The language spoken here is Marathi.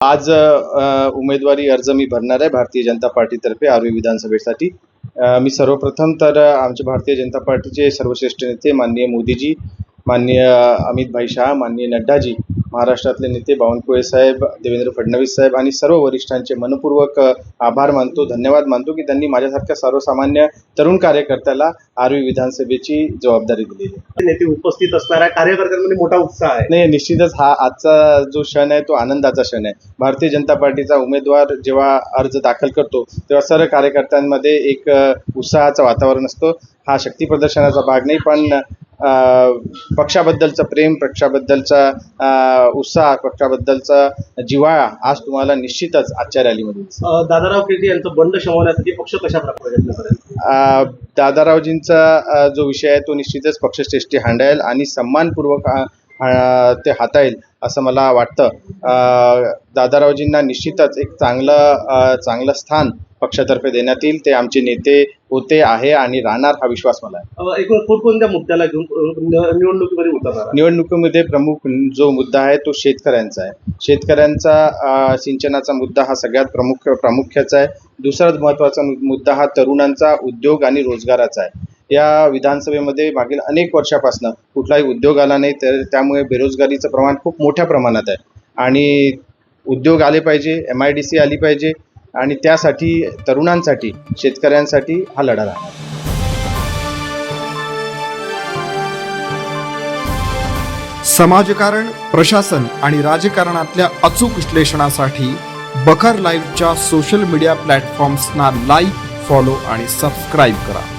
आज उमेदवारी अर्ज मी भरणार आहे भारतीय जनता पार्टीतर्फे आर्वी विधानसभेसाठी. मी सर्वप्रथम तर आमच्या आमचे भारतीय जनता पार्टीचे सर्वश्रेष्ठ नेते माननीय मोदीजी माननीय अमित भाई शहा माननीय नड्डाजी महाराष्ट्रातले नेते बावनकुळे साहेब देवेंद्र फडणवीस साहेब आणि सर्व वरिष्ठांचे मनपूर्वक आभार मानतो धन्यवाद मानतो की त्यांनी माझ्यासारख्या सर्वसामान्य तरुण कार्यकर्त्याला आर्वी विधानसभेची जबाबदारी दिली आहे. नेते उपस्थित असणाऱ्या कार्यकर्त्यांमध्ये मोठा उत्साह आहे. नाही निश्चितच हा आजचा जो क्षण आहे तो आनंदाचा क्षण आहे. भारतीय जनता पार्टीचा उमेदवार जेव्हा अर्ज दाखल करतो तेव्हा सर्व कार्यकर्त्यांमध्ये एक उत्साहाचं वातावरण असतो. हा शक्ती प्रदर्शनाचा भाग नाही पण पक्षाबद्दलचं प्रेम पक्षाबद्दलचा उत्साह पक्षाबद्दलचा जिव्हाळा आज तुम्हाला निश्चितच आजच्या रॅलीमध्ये दादाराव केळके यांचं बंड शमवण्यासाठी पक्ष कशा प्रकारे दादारावजींचा जो विषय आहे तो निश्चितच पक्षश्रेष्ठी हांडेल आणि सन्मानपूर्वक ते हाताळेल असं मला वाटतं. दादारावजींना निश्चितच एक चांगलं चांगलं स्थान पक्षातर्फे देण्यात येईल. ते आमचे नेते होते आहे आणि राहणार हा विश्वास मला आहे. कोणकोणत्या मुद्द्याला घेऊन निवडणुकीमध्ये उतरणार आहे? निवडणुकीमध्ये प्रमुख जो मुद्दा आहे तो शेतकऱ्यांचा आहे. शेतकऱ्यांचा सिंचनाचा मुद्दा हा सगळ्यात प्रमुख प्रामुख्याचा आहे. दुसरा महत्त्वाचा मु- मुद्दा हा तरुणांचा उद्योग आणि रोजगाराचा आहे. या विधानसभेमध्ये मागील अनेक वर्षापासून कुठलाही उद्योग आला नाही तर त्यामुळे बेरोजगारीचं प्रमाण खूप मोठ्या प्रमाणात आहे. आणि उद्योग आले पाहिजे एम आय डी सी आली पाहिजे आणि त्यासाठी तरुणांसाठी शेतकऱ्यांसाठी हा लढा राहणार. समाजकारण प्रशासन आणि राजकारणातल्या अचूक विश्लेषणासाठी बखर लाईव्हच्या सोशल मीडिया प्लॅटफॉर्म्सना लाईक फॉलो आणि सबस्क्राईब करा.